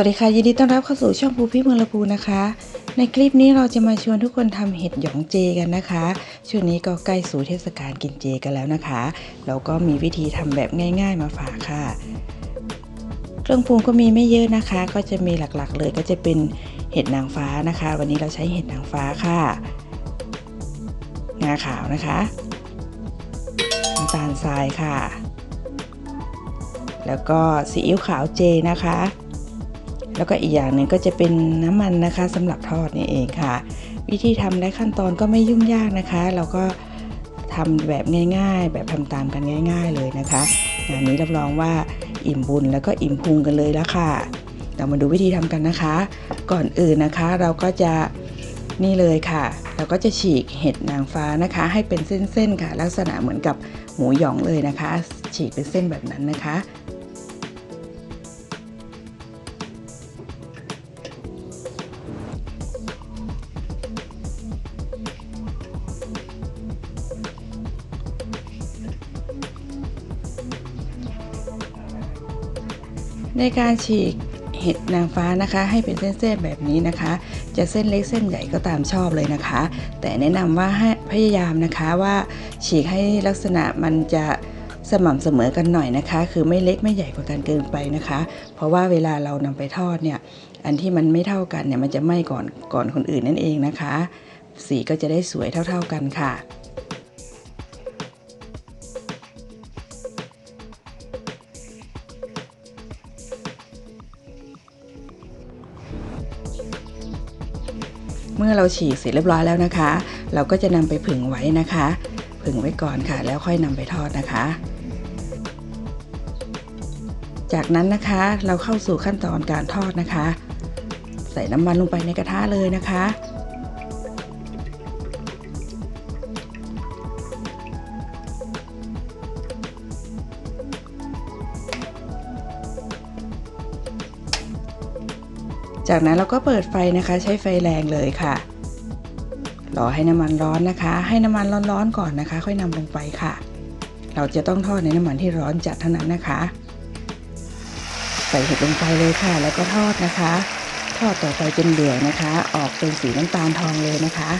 วัสดีค่ะ ยินดีต้อนรับเข้าสู่ช่องภูพี่เมืองละพูนะคะ ในคลิปนี้เราจะมาชวนทุกคนทำเห็ดหยองเจกันนะคะ ช่วงนี้ก็ใกล้สู่เทศกาลกินเจกันแล้วนะคะ เราก็มีวิธีทำแบบง่าย ๆ มาฝากค่ะ เครื่องปรุงก็มีไม่เยอะนะคะ ก็จะมีหลักๆ เลยก็จะเป็นเห็ดนางฟ้านะคะ วันนี้เราใช้เห็ดนางฟ้าค่ะงาขาวนะคะน้ำตาลทรายค่ะ แล้วก็ซีอิ๊วขาวเจนะคะ แล้วก็อีกอย่างหนึ่งก็จะเป็นน้ำมันนะคะสำหรับทอดนี่เองค่ะ วิธีทำและขั้นตอนก็ไม่ยุ่งยากนะคะ เราก็ทำแบบง่าย ๆ แบบทำตามกันง่าย ๆ เลยนะคะงานนี้รับรองว่าอิ่มบุญแล้วก็อิ่มพุงกันเลยละค่ะ เรามาดูวิธีทำกันนะคะ ก่อนอื่นนะคะเราก็จะนี่เลยค่ะ เราก็จะฉีกเห็ดนางฟ้านะคะ ให้เป็นเส้นๆค่ะ ลักษณะเหมือนกับหมูหยองเลยนะคะ ฉีกเป็นเส้นแบบนั้นนะคะ ในการฉีกเห็ดนางฟ้านะคะ ให้เป็นเส้นๆแบบนี้นะคะ จะเส้นเล็กเส้นใหญ่ก็ตามชอบเลยนะคะ แต่แนะนำว่าให้พยายามนะคะว่าฉีกให้ลักษณะมันจะสม่ำเสมอกันหน่อยนะคะ คือไม่เล็กไม่ใหญ่กว่ากันเกินไปนะคะ เพราะว่าเวลาเรานำไปทอดเนี่ยอันที่มันไม่เท่ากันเนี่ยมันจะไหม้ก่อนก่อนคนอื่นนั่นเองนะคะ สีก็จะได้สวยเท่า ๆกันค่ะ เมื่อเราฉีกเสร็จเรียบร้อยแล้วนะคะ เราก็จะนำไปผึ่งไว้นะคะ ผึ่งไว้ก่อนค่ะ แล้วค่อยนำไปทอดนะคะ จากนั้นนะคะเราเข้าสู่ขั้นตอนการทอดนะคะ ใส่น้ำมันลงไปในกระทะเลยนะคะ จากนั้นเราก็เปิดไฟนะคะ ใช้ไฟแรงเลยค่ะ รอให้น้ำมันร้อนนะคะ ให้น้ำมันร้อนๆก่อนนะคะ ค่อยนำลงไปค่ะ เราจะต้องทอดในน้ำมันที่ร้อนจัดเท่านั้นนะคะ ใส่เห็ดลงไปเลยค่ะ แล้วก็ทอดนะคะ ทอดต่อไปจนเหลืองนะคะ ออกเป็นสีน้ำตาลทองเลยนะคะ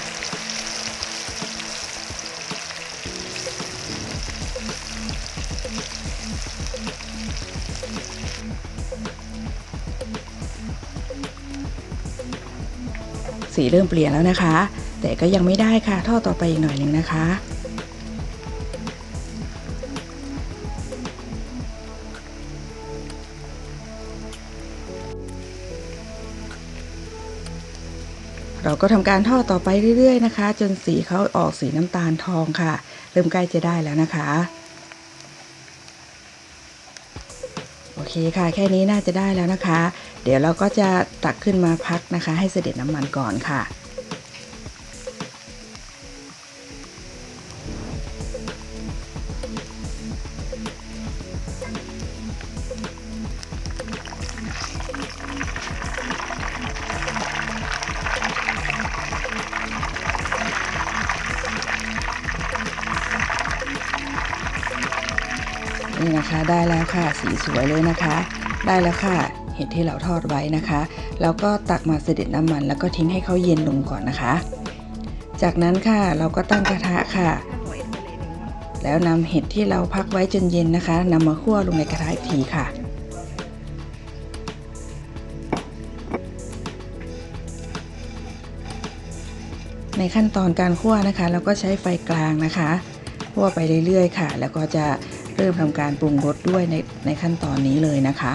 สีเริ่มเปลี่ยนแล้วนะคะ แต่ก็ยังไม่ได้ค่ะท่อต่อไปอีกหน่อยหนึ่งนะคะ เราก็ทำการท่อต่อไปเรื่อย ๆ นะคะ จนสีเขาออกสีน้ำตาลทองค่ะ เริ่มใกล้จะได้แล้วนะคะโอเคค่ะ แค่นี้น่าจะได้แล้วนะคะ ดี๋ยวเราก็จะตักขึ้นมาพักนะคะ ให้เสด็จน้ำมันก่อนค่ะ นี่นะคะได้แล้วค่ะ สีสวยเลยนะคะ ได้แล้วค่ะ เห็ดที่เราทอดไว้นะคะ แล้วก็ตักมาเสด็จน้ำมัน แล้วก็ทิ้งให้เขาเย็นลงก่อนนะคะ จากนั้นค่ะเราก็ตั้งกระทะค่ะ แล้วนำเห็ดที่เราพักไว้จนเย็นนะคะนำมาคั่วลงในกระทะอีกทีค่ะในขั้นตอนการคั่วนะคะเราก็ใช้ไฟกลางนะคะคั่วไปเรื่อยๆค่ะ แล้วก็จะเริ่มทำการปรุงรสด้วยในในขั้นตอนนี้เลยนะคะ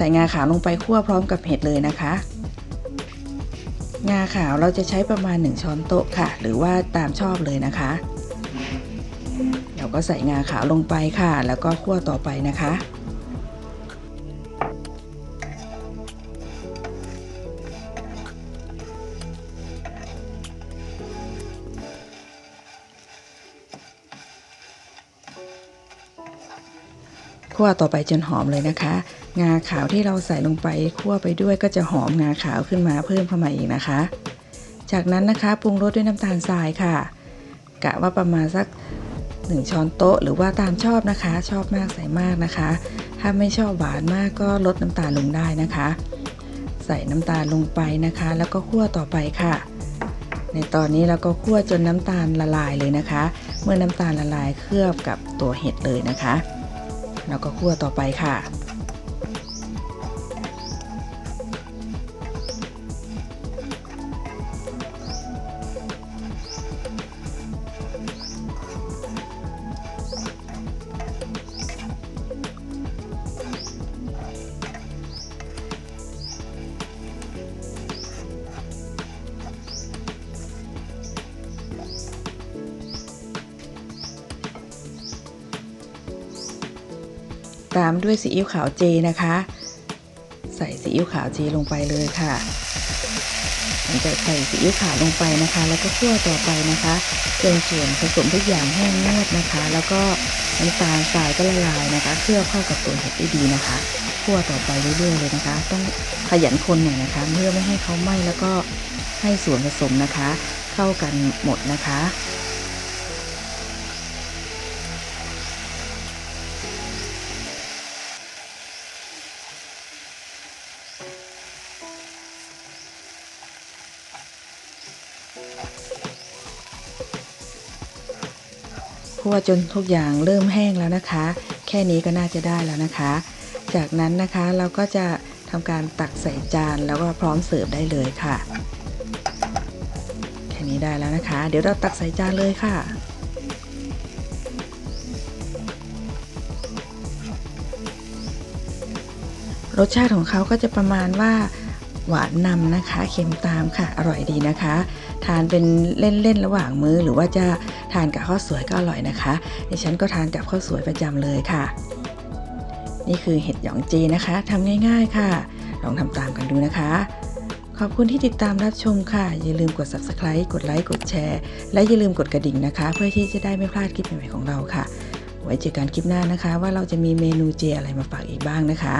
ใส่งาขาวลงไปคั่วพร้อมกับเห็ดเลยนะคะ งาขาวเราจะใช้ประมาณ 1 ช้อนโต๊ะค่ะ หรือว่าตามชอบเลยนะคะ เราก็ใส่งาขาวลงไปค่ะ แล้วก็คั่วต่อไปนะคะ คั่วต่อไปจนหอมเลยนะคะ งาขาวที่เราใส่ลงไปคั่วไปด้วยก็จะหอมงาขาวขึ้นมาเพิ่มเข้ามาอีกนะคะ จากนั้นนะคะปรุงรสด้วยน้ำตาลทรายค่ะ กะว่าประมาณสัก 1 ช้อนโต๊ะ หรือว่าตามชอบนะคะ ชอบมากใส่มากนะคะ ถ้าไม่ชอบหวานมากก็ลดน้ำตาลลงได้นะคะ ใส่น้ำตาลลงไปนะคะ แล้วก็คั่วต่อไปค่ะในตอนนี้เราก็คั่วจนน้ำตาลละลายเลยนะคะ เมื่อน้ำตาลละลายเคลือบกับตัวเห็ดเลยนะคะ แล้วก็คั่วต่อไปค่ะ ตามด้วยซีอิ๊วขาวเจนะคะ ใส่ซีอิ๊วขาวเจลงไปเลยค่ะหลังจากใส่ซีอิ๊วขาวลงไปนะคะ แล้วก็คั่วต่อไปนะคะจนส่วนผสมทุกอย่างแห้งงวดนะคะ แล้วก็น้ำตาลทรายก็ละลายนะคะ เคลือบเข้ากับตัวเห็ดได้ดีนะคะคั่วต่อไปเรื่อยๆเลยนะคะ ต้องขยันคนหน่อยนะคะเพื่อไม่ให้เขาไหม้แล้วก็ให้ส่วนผสมนะคะ เข้ากันหมดนะคะ คั่วจนทุกอย่างเริ่มแห้งแล้วนะคะ แค่นี้ก็น่าจะได้แล้วนะคะ จากนั้นนะคะเราก็จะทำการตักใส่จานแล้วก็พร้อมเสิร์ฟได้เลยค่ะ แค่นี้ได้แล้วนะคะ เดี๋ยวเราตักใส่จานเลยค่ะรสชาติของเขาก็จะประมาณว่าหวานนำนะคะ เค็มตามค่ะ อร่อยดีนะคะ ทานเป็นเล่นๆระหว่างมื้อ หรือว่าจะทานกับข้าวสวยก็อร่อยนะคะดิฉันก็ทานกับข้าวสวยประจำเลยค่ะ นี่คือเห็ดหยองจีนะคะทำง่าย ๆค่ะ ลองทำตามกันดูนะคะ ขอบคุณที่ติดตามรับชมค่ะ อย่าลืมกด subscribe กดไลค์กดแชร์ และอย่าลืมกดกระดิ่งนะคะ เพื่อที่จะได้ไม่พลาดคลิปใหม่ๆของเราค่ะ ไว้เจอกันคลิปหน้านะคะ ว่าเราจะมีเมนูเจอะไรมาฝากอีกบ้างนะคะ